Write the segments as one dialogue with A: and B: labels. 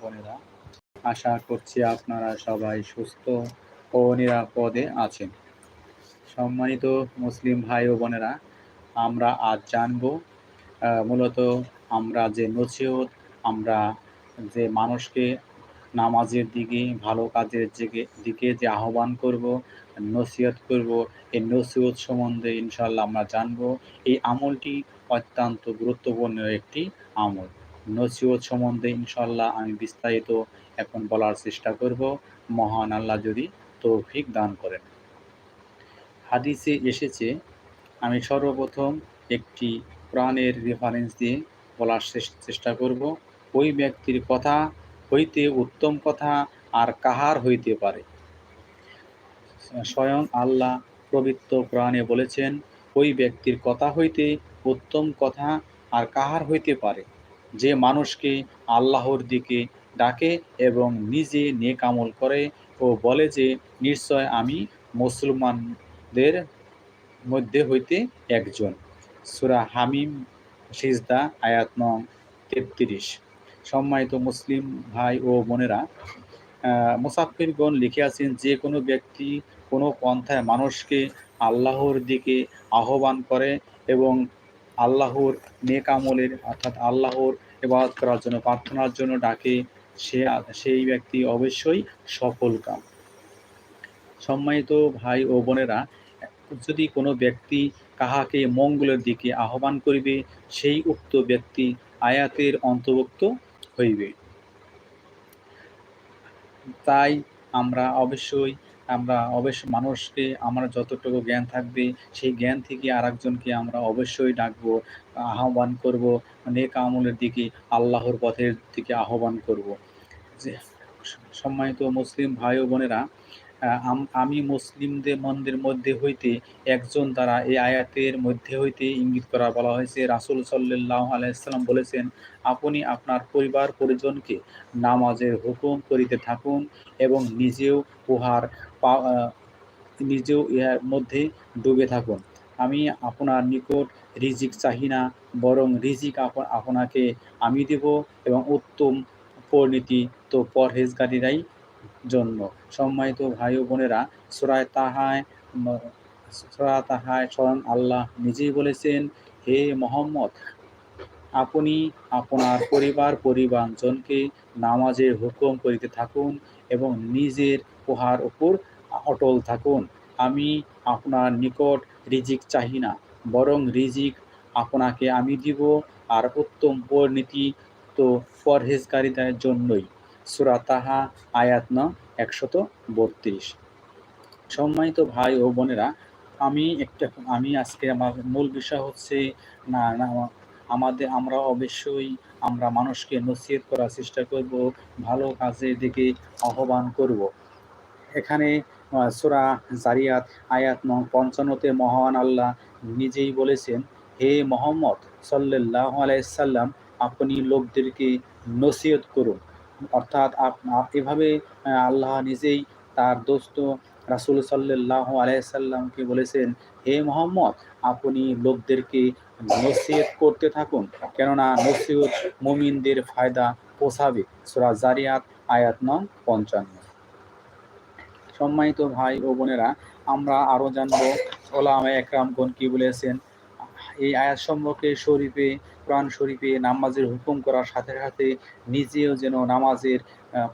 A: বোনেরা, আশা করছি আপনারা সবাই সুস্থ ও নিরাপদে আছেন। সম্মানিত মুসলিম ভাই ও বোনেরা, আমরা আজ জানব মূলত আমরা যে নসিহত, আমরা যে মানুষকে নামাজের দিকে, ভালো কাজের দিকে দিকে যে আহ্বান করব, নসিহত করব, এই নসিহত সম্বন্ধে ইনশাল্লাহ আমরা জানব। এই আমলটি অত্যন্ত গুরুত্বপূর্ণ একটি আমল। নসিহত সম্বন্ধে ইনশাল্লাহ আমি বিস্তারিত এখন বলার চেষ্টা করব। মহান আল্লাহ যদি তৌফিক দান করেন। হাদিসে এসেছে, আমি সর্বপ্রথম একটি প্রাণের রেফারেন্স দিয়ে বলার চেষ্টা করব। ওই ব্যক্তির কথা হইতে উত্তম কথা আর কাহার হইতে পারে? স্বয়ং আল্লাহ পবিত্র প্রাণে বলেছেন, ওই ব্যক্তির কথা হইতে উত্তম কথা আর কাহার হইতে পারে? যে মানুষকে আল্লাহর দিকে ডাকে এবং নিজে নেকামল করে ও বলে যে, নিশ্চয় আমি মুসলমানদের মধ্যে হইতে একজন। সুরা হামিম, সিজদা, আয়াত নং তেত্রিশ। সম্মানিত মুসলিম ভাই ও বোনেরা মুসাফিরগণ লিখে আছেন যে কোনো ব্যক্তি কোনো পন্থায় মানুষকে আল্লাহর দিকে আহ্বান করে এবং আল্লাহর নেক আমলের, অর্থাৎ আল্লাহর এবাদত করার জন্য, প্রার্থনার জন্য ডাকে সে সেই ব্যক্তি অবশ্যই সফল কাম। সম্মানিত ভাই ও বোনেরা, যদি কোনো ব্যক্তি কাহাকে মঙ্গলের দিকে আহ্বান করিবে, সেই উক্ত ব্যক্তি আয়াতের অন্তর্ভুক্ত হইবে। তাই আমরা অবশ্যই আমরা অবশ্য মানুষকে, আমার যতটুকু জ্ঞান থাকবে, সেই জ্ঞান থেকে আরেকজনকে আমরা অবশ্যই ডাকবো, আহ্বান করব, নেক আমলের দিকে, আল্লাহর পথের দিকে আহ্বান করব। যে, সম্মানিত মুসলিম ভাই ও বোনেরা আম- মুসলিমদের মন্দের মধ্যে হইতে একজন দ্বারা এই আয়াতের মধ্যে হইতে ইঙ্গিত করা বলা হয়েছে। রাসুল সাল্লাহ আলাইসাল্লাম বলেছেন, আপনি আপনার পরিবার পরিজনকে নামাজের হুকুম করিতে থাকুন এবং নিজেও উহার নিজেও ইহার মধ্যে ডুবে থাকুন। আমি আপনার নিকট রিজিক চাহি না, বরং রিজিক আপ- আপনাকে আমি দেব এবং উত্তম পরিণতি তো পরহেজগারীরাই জন্য। সম্মানিত ভাই ও বোনেরা, সুরায় তাহায় ম- সুরা তাহায় স্বয়ং আল্লাহ নিজেই বলেছেন, হে মোহাম্মদ, আপনি আপনার পরিবার, পরিবারজনকে নামাজের হুকুম করিতে থাকুন এবং নিজের উহার উপর অটল থাকুন। আমি আপনার নিকট রিজিক চাহি না, বরং রিজিক আপনাকে আমি দিব, আর উত্তম পরিণতি তো পরহেজকারীদের জন্যই। সুরা তাহা, আয়াত ন, একশত বত্রিশ। সম্মানিত ভাই ও বোনেরা, আমি একটা, আমি আজকে আমার মূল বিষয় হচ্ছে, না না, আমাদের, আমরা অবশ্যই, আমরা মানুষকে নসিহত করার চেষ্টা করব, ভালো কাজের দিকে আহ্বান করব। এখানে সূরা জারিয়াত, আয়াত পঞ্চান্নতে মহান আল্লাহ নিজেই বলেছেন, হে মোহাম্মদ সাল্লাহ আলাইসাল্লাম আপনি লোকদেরকে নসিহত করুন। অর্থাৎ এভাবে আল্লাহ নিজেই তার দোস্ত রাসুল সাল্লাহ আলাইসাল্লামকে বলেছেন, হে মোহাম্মদ, আপনি লোকদেরকে নসিহত করতে থাকুন, কেননা নসিহত মুমিনদের ফায়দা পোষাবে। সূরা জারিয়াত আয়াত নং পঞ্চান্ন। সম্মানিত ভাই ও বোনেরা, আমরা আরও জানব ওলামা একরামগণ কী বলেছেন। এই আয়াত সম্পর্কে শরীফে কোরআন শরীফে নামাজের হুকুম করার সাথে সাথে নিজেও যেন নামাজের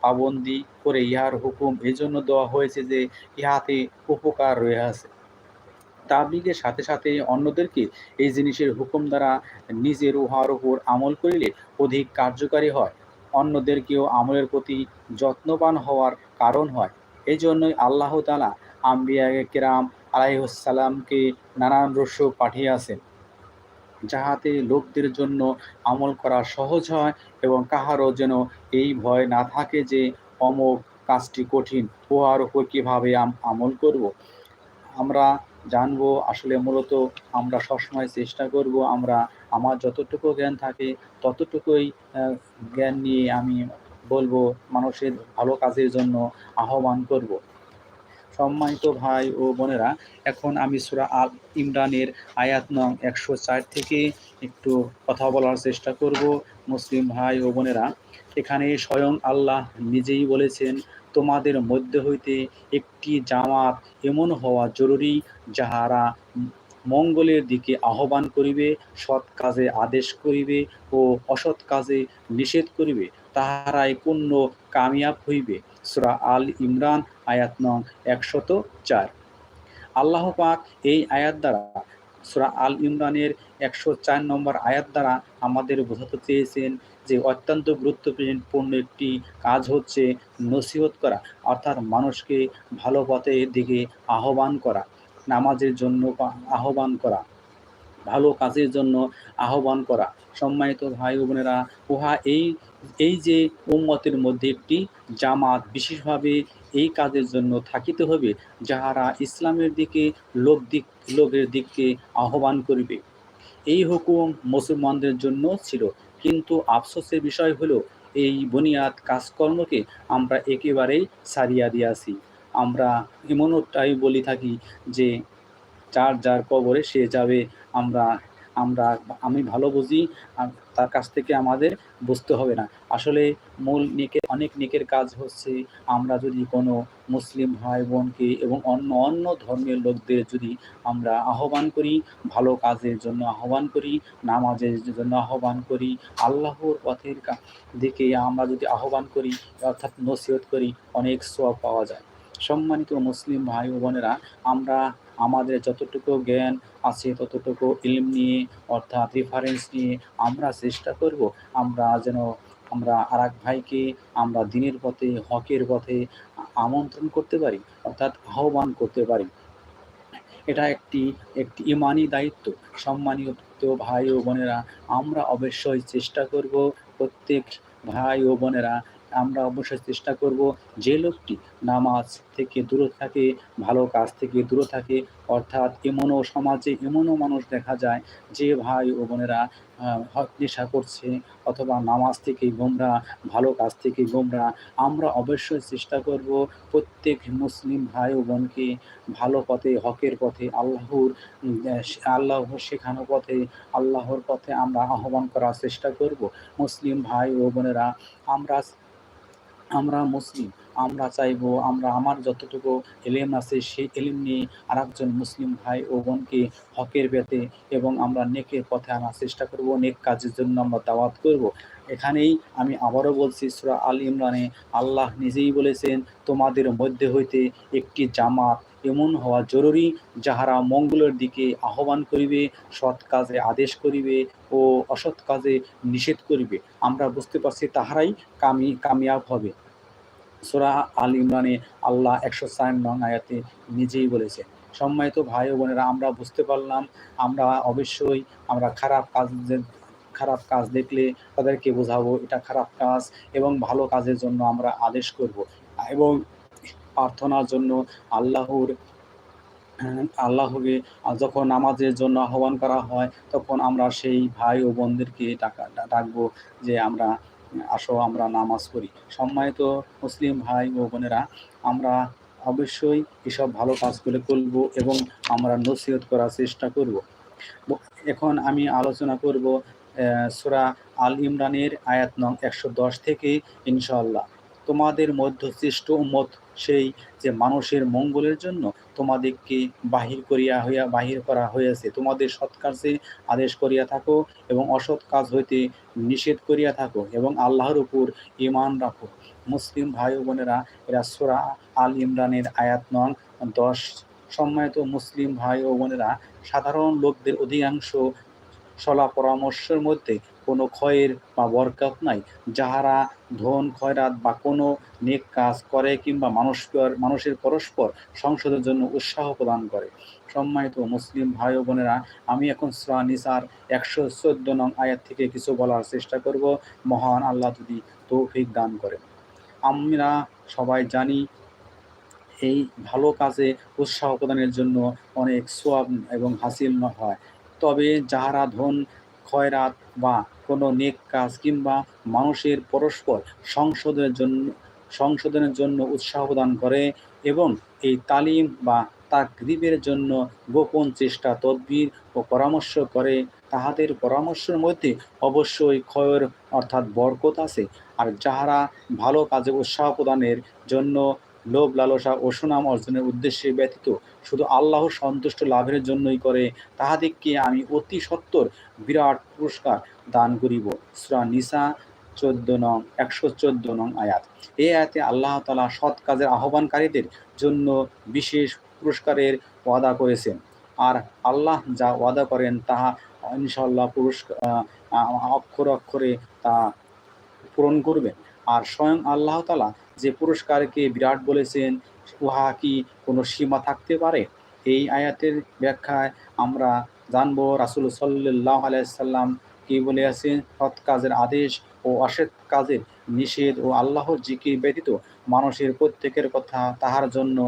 A: পাবন্দি করে ইহার হুকুম। এজন্য দেওয়া হয়েছে যে ইহাতে উপকার রয়ে আছে। তাবলিগের সাথে সাথে অন্যদেরকে এই জিনিসের হুকুম দ্বারা নিজের উহার উপর আমল করিলে অধিক কার্যকারী হয়। অন্যদেরকেও আমলের প্রতি যত্নবান হওয়ার কারণ হয়। এই জন্যই আল্লাহ তালা আম্বিয়া কেরাম আলাইসাল্লামকে নানান রস্য পাঠিয়েছেন যাহাতে লোকদের জন্য আমল করা সহজ হয় এবং কাহারও যেন এই ভয় না থাকে যে অমুক কাজটি কঠিন উহার উপর কীভাবে আমল করব? আমরা জানব আসলে মূলত আমরা সবসময় চেষ্টা করব, আমরা আমার যতটুকু জ্ঞান থাকে ততটুকুই জ্ঞান নিয়ে আমি বলব, মানুষের ভালো কাজের জন্য আহ্বান করব। সম্মানিত ভাই ও বোনেরা, এখন আমি সুরা আল ইমরানের আয়াত নং একশো চার থেকে একটু কথা বলার চেষ্টা করব মুসলিম ভাই ও বোনেরা। এখানে স্বয়ং আল্লাহ নিজেই বলেছেন, তোমাদের মধ্যে হইতে একটি জামাত এমন হওয়া জরুরি যাহারা মঙ্গলের দিকে আহ্বান করিবে, সৎ কাজে আদেশ করিবে ও অসৎ কাজে নিষেধ করিবে, তাহারাই পূর্ণ কামিয়াব হইবে। সুরা আল ইমরান, আয়াত নং একশত চার। আল্লাহ পাক এই আয়াত দ্বারা, সুরা আল ইমরানের একশো চার নম্বর আয়াত দ্বারা আমাদের বোঝাতে চেয়েছেন যে অত্যন্ত গুরুত্বপূর্ণ একটি কাজ হচ্ছে নসিহত করা, অর্থাৎ মানুষকে ভালো পথের দিকে আহ্বান করা, নামাজের জন্য আহ্বান করা। ভালো কাজের জন্য আহ্বান করা। সম্মানিত ভাই বোনেরা উহা এই এই যে উম্মতের মধ্যে একটি জামাত বিশেষভাবে এই কাজের জন্য থাকিতে হবে, যাহারা ইসলামের দিকে লোক দিক লোকের দিককে আহ্বান করিবে। এই হুকুম মুসলমানদের জন্য ছিল। কিন্তু আফসোসের বিষয় হলো, এই বুনিয়াদ কাজকর্মকে আমরা একেবারেই সারিয়া দিয়াছি। আমরা এমনটাই বলি থাকি যে যার যার কবরে সে যাবে। আমরা আমরা, আমি ভালো বুঝি তার কাছ থেকে আমাদের বুঝতে হবে না। আসলে মূল নিকে অনেক নিকের কাজ হচ্ছে আমরা যদি কোনো মুসলিম ভাই বোনকে এবং অন্য অন্য ধর্মের লোকদের যদি আমরা আহ্বান করি, ভালো কাজের জন্য আহ্বান করি, নামাজের জন্য আহ্বান করি, আল্লাহর পথের দিকে আমরা যদি আহ্বান করি, অর্থাৎ নসিহত করি, অনেক সব পাওয়া যায়। সম্মানিত মুসলিম ভাই বোনেরা, আমরা আমাদের যতটুকু জ্ঞান আছে, ততটুকু ইলম নিয়ে, অর্থাৎ রেফারেন্স নিয়ে আমরা চেষ্টা করব। আমরা যেন, আমরা আর ভাইকে আমরা দিনের পথে, হকের পথে আমন্ত্রণ করতে পারি, অর্থাৎ আহ্বান করতে পারি। এটা একটি একটি ইমানি দায়িত্ব। সম্মানিত ভাই ও বোনেরা, আমরা অবশ্যই চেষ্টা করব প্রত্যেক ভাই ও বোনেরা আমরা অবশ্যই চেষ্টা করব যে লোকটি নামাজ থেকে দূরে থাকে, ভালো কাজ থেকে দূরে থাকে, অর্থাৎ এমনও সমাজে এমনও মানুষ দেখা যায় যে ভাই ও বোনেরা নেশা করছে অথবা নামাজ থেকে গোমরা, ভালো কাজ থেকে গোমরা। আমরা অবশ্যই চেষ্টা করব প্রত্যেক মুসলিম ভাই ও বোনকে ভালো পথে, হকের পথে, আল্লাহর আল্লাহর শেখানো পথে, আল্লাহর পথে আমরা আহ্বান করার চেষ্টা করব। মুসলিম ভাই ও বোনেরা, আমরা আমরা মুসলিম, আমরা চাইব, আমরা আমার যতটুকু এলেম আছে সেই এলেম নিয়ে আর একজন মুসলিম ভাই ও বোনকে হকের বেতে এবং আমরা নেকের পথে আনার চেষ্টা করব, নেক কাজের জন্য আমরা দাওয়াত করব। এখানেই আমি আবারও বলছি, সুরা আল ইমরানে আল্লাহ নিজেই বলেছেন, তোমাদের মধ্যে হইতে একটি জামাত এমন হওয়া জরুরি যাহারা মঙ্গলের দিকে আহ্বান করিবে, সৎ কাজে আদেশ করিবে ও অসৎ কাজে নিষেধ করিবে। আমরা বুঝতে পারছি তাহারাই কামি, কামিয়াব হবে। সোরা আল ইমরানে আল্লাহ একশো চার নং আয়াতে নিজেই বলেছে, সম্মানিত ভাই বোনেরা, আমরা বুঝতে পারলাম, আমরা অবশ্যই আমরা খারাপ কাজ খারাপ কাজ দেখলে তাদেরকে বোঝাবো, এটা খারাপ কাজ এবং ভালো কাজের জন্য আমরা আদেশ করব। এবং প্রার্থনার জন্য আল্লাহর আল্লাহকে যখন নামাজের জন্য আহ্বান করা হয়, তখন আমরা সেই ভাই ও বোনদেরকে ডাকা, ডাকবো যে আমরা আসো, আমরা নামাজ পড়ি। সম্মানিত মুসলিম ভাই ও বোনেরা, আমরা অবশ্যই এসব ভালো কাজগুলো করব এবং আমরা নসিহত করার চেষ্টা করব। এখন আমি আলোচনা করব সুরা আল ইমরানের আয়াত নং একশো দশ থেকে ইনশাল্লাহ তোমাদের মধ্য শ্রেষ্ঠ উম্মত সেই যে মানুষের মঙ্গলের জন্য তোমাদেরকে বাহির করিয়া হইয়া বাহির করা হয়েছে তোমাদের সৎ কাজে আদেশ করিয়া থাকো এবং অসৎ কাজ হইতে নিষেধ করিয়া থাকো এবং আল্লাহর উপর ইমান রাখো। মুসলিম ভাই বোনেরা, এরা সোরা আল ইমরানের আয়াত নং দশ। সম্মানিত মুসলিম ভাই ও বোনেরা, সাধারণ লোকদের অধিকাংশ সলা পরামর্শের মধ্যে কোনো ক্ষয়ের বা বরকত নাই। যাহারা ধন, খয়রাত বা কোনো নেক কাজ করে কিংবা মানুষ মানুষের পরস্পর সংসদের জন্য উৎসাহ প্রদান করে। সম্মানিত মুসলিম ভাই বোনেরা, আমি এখন শ্রা নিসার একশো চোদ্দ নং আয়াত থেকে কিছু বলার চেষ্টা করব। মহান আল্লাহ যদি তৌফিক দান করেন। আমরা সবাই জানি এই ভালো কাজে উৎসাহ প্রদানের জন্য অনেক সোয়াব এবং হাসিল হয়। তবে যাহারা ধন, খয়রাত বা কোনো নেক কাজ কিংবা মানুষের পরস্পর সংশোধনের জন্য সংশোধনের জন্য উৎসাহ প্রদান করে এবং এই তালিম বা তাকরিবের জন্য গোপন চেষ্টা, তদবির ও পরামর্শ করে। তাহাদের পরামর্শের মধ্যে অবশ্যই ক্ষয়ের অর্থাৎ বরকত আছে। আর যাহারা ভালো কাজে উৎসাহ প্রদানের জন্য লোভ, লালসা ও সুনাম অর্জনের উদ্দেশ্যে ব্যতীত শুধু আল্লাহর সন্তুষ্ট লাভের জন্যই করে, তাহাদিগকে আমি অতি সত্তর বিরাট পুরস্কার দান করিব। সুরা নিসা চোদ্দ নং, একশো চোদ্দ নং আয়াত। এই আয়াতে আল্লাহ তালা সৎ কাজের আহ্বানকারীদের জন্য বিশেষ পুরস্কারের ওয়াদা করেছেন। আর আল্লাহ যা ওয়াদা করেন তাহা ইনশাল্লাহ পুরস্কার অক্ষর অক্ষরে তা পূরণ করবেন। আর স্বয়ং আল্লাহ তালা যে পুরস্কারকে বিরাট বলেছেন, উহা কি কোনো সীমা থাকতে পারে? এই আয়াতের ব্যাখ্যায় আমরা জানব, রাসুল সাল্লাহ আলাইসাল্লাম কি বলে আছেন? সৎ কাজের আদেশ ও অসৎ কাজের নিষেধ ও আল্লাহর জিকির ব্যতীত মানুষের প্রত্যেকের কথা তাহার জন্য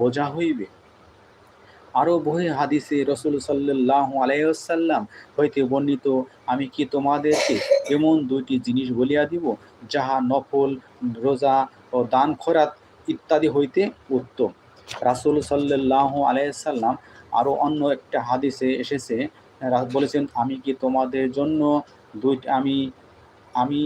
A: বোঝা হইবে। আরও বহি হাদিসে রসুল সাল্লাহ আলাইসাল্লাম হইতে বর্ণিত, আমি কি তোমাদেরকে এমন দুইটি জিনিস বলিয়া দিব, যাহা নফল, রোজা ও দান খরাত ইত্যাদি হইতে উত্তম। রাসুল সাল্লাহ আলাইসাল্লাম আরও অন্য একটা হাদিসে এসেছে বলেছেন, আমি কি তোমাদের জন্য দুইটা আমি আমি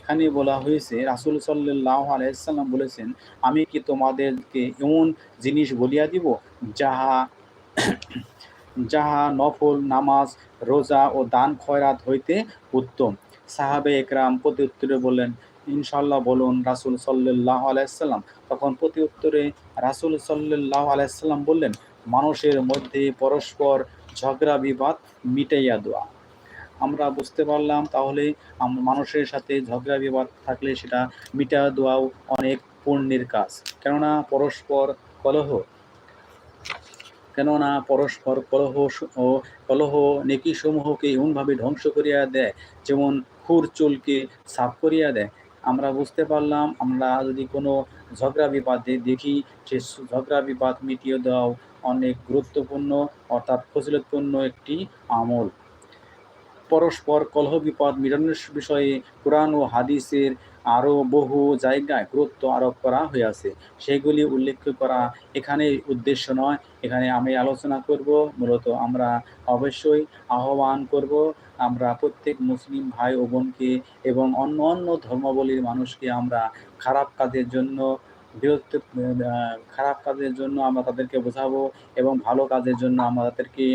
A: এখানে বলা হয়েছে, রাসুল সাল্লাহ আলাইসাল্লাম বলেছেন, আমি কি তোমাদেরকে এমন জিনিস বলিয়া দিব যাহা যাহা নফল, নামাজ, রোজা ও দান খয়রাত হইতে উত্তম? সাহাবে একরাম প্রতি উত্তরে বললেন ইনশাল্লাহ বলুন, রাসুল সাল্লাহ আলাইসাল্লাম তখন প্রতি উত্তরে রাসুল সাল্লাহ আলাইসাল্লাম বললেন, মানুষের মধ্যে পরস্পর ঝগড়া, বিবাদ মিটাইয়া দেওয়া। আমরা বুঝতে পারলাম তাহলে মানুষের সাথে ঝগড়া, বিবাদ থাকলে সেটা মিটা দেওয়াও অনেক পুণ্যের কাজ। কেননা পরস্পর কলহ, কেননা পরস্পর কলহ ও কলহ নেকি সমূহকে এমনভাবে ধ্বংস করিয়া দেয়, যেমন খুর চুলকে সাফ করিয়া দেয়। আমরা বুঝতে পারলাম, আমরা যদি কোনো ঝগড়া বিবাদে দেখি, সে ঝগড়া বিবাদ মিটিয়ে দেওয়াও অনেক গুরুত্বপূর্ণ, অর্থাৎ ফজিলতপূর্ণ একটি আমল। পরস্পর কলহ বিপদ মিটানোর বিষয়ে কোরআন ও হাদিসের আরও বহু জায়গায় গুরুত্ব আরোপ করা হয়েছে সেগুলি উল্লেখ করা এখানে উদ্দেশ্য নয়। এখানে আমি আলোচনা করব, মূলত আমরা অবশ্যই আহ্বান করব আমরা প্রত্যেক মুসলিম ভাই ও বোনকে এবং অন্য অন্য ধর্মাবলীর মানুষকে আমরা খারাপ কাজের জন্য বিরক্ত খারাপ কাজের জন্য আমরা তাদেরকে বোঝাবো এবং ভালো কাজের জন্য আমরা তাদেরকে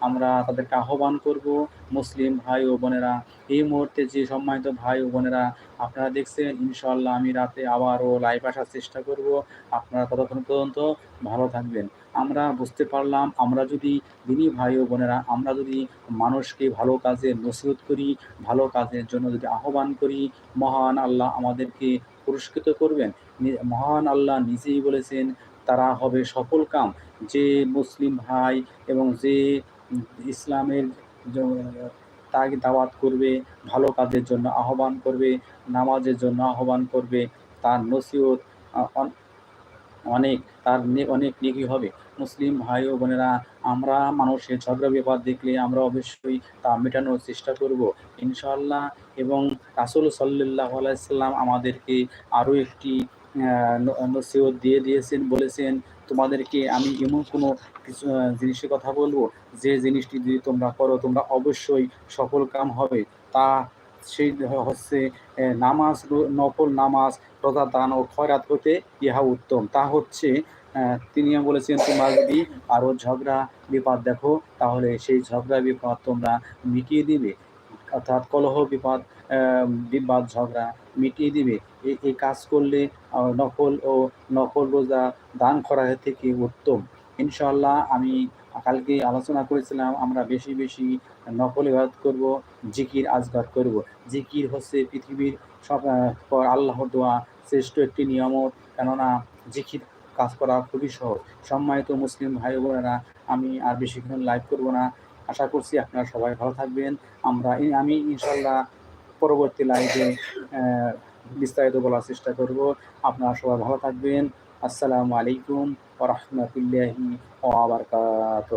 A: আমরা তাদেরকে আহ্বান করব। মুসলিম ভাই ও বোনেরা, এই মুহূর্তে যে সম্মানিত ভাই ও বোনেরা আপনারা দেখছেন ইনশাল্লাহ আমি রাতে আবারও লাইভ আসার চেষ্টা করব। আপনারা ততক্ষণ পর্যন্ত ভালো থাকবেন। আমরা বুঝতে পারলাম, আমরা যদি দিনী ভাই ও বোনেরা, আমরা যদি মানুষকে ভালো কাজে নসিহত করি, ভালো কাজের জন্য যদি আহ্বান করি, মহান আল্লাহ আমাদেরকে পুরস্কৃত করবেন। মহান আল্লাহ নিজেই বলেছেন, তারা হবে সফল কাম। যে মুসলিম ভাই এবং যে ইসলামের তাকে দাওয়াত করবে, ভালো কাজের জন্য আহ্বান করবে, নামাজের জন্য আহ্বান করবে, তার নসিহত অনেক, তার অনেক নেকি হবে। মুসলিম ভাই ও বোনেরা, আমরা মানুষের ঝগড়া বিবাদ দেখলে আমরা অবশ্যই তা মেটানোর চেষ্টা করব। ইনশাল্লাহ এবং রাসুল সাল্লাহ আলাইসাল্লাম আমাদেরকে আরও একটি নসিহত দিয়ে দিয়েছেন, বলেছেন তোমাদেরকে আমি এমন কোনো কিছু জিনিসের কথা বলব, যে জিনিসটি যদি তোমরা করো, তোমরা অবশ্যই সফল কাম হবে। তা সেই হচ্ছে নামাজ নকল নামাজ রোজা দান ও খয়রাত হতে ইহা উত্তম। তা হচ্ছে তিনি বলেছেন, তোমরা যদি আরও ঝগড়া, বিপদ দেখো, তাহলে সেই ঝগড়া, বিপদ তোমরা মিটিয়ে দিবে। অর্থাৎ কলহ বিপদ বিবাদ, ঝগড়া মিটিয়ে দিবে। এই কাজ করলে নকল ও নকল রোজা দান করা থেকে উত্তম। ইনশাল্লাহ আমি কালকে আলোচনা করেছিলাম, আমরা বেশি বেশি নকল ইবাদ করব, জিকির আজগার করব। জিকির হচ্ছে পৃথিবীর সব আল্লাহর দোয়া শ্রেষ্ঠ একটি নিয়ামত। কেননা জিকির কাজ করা খুবই সহজ। সম্মানিত মুসলিম ভাই বোনেরা আমি আর বেশিক্ষণ লাইভ করব না। আশা করছি আপনারা সবাই ভালো থাকবেন। আমরা আমি ইনশাল্লাহ পরবর্তী লাইভে বিস্তারিত বলার চেষ্টা করব। আপনারা সবাই ভালো থাকবেন। আসসালামু আলাইকুম ওরহমতুল্লাহি ওবরকাত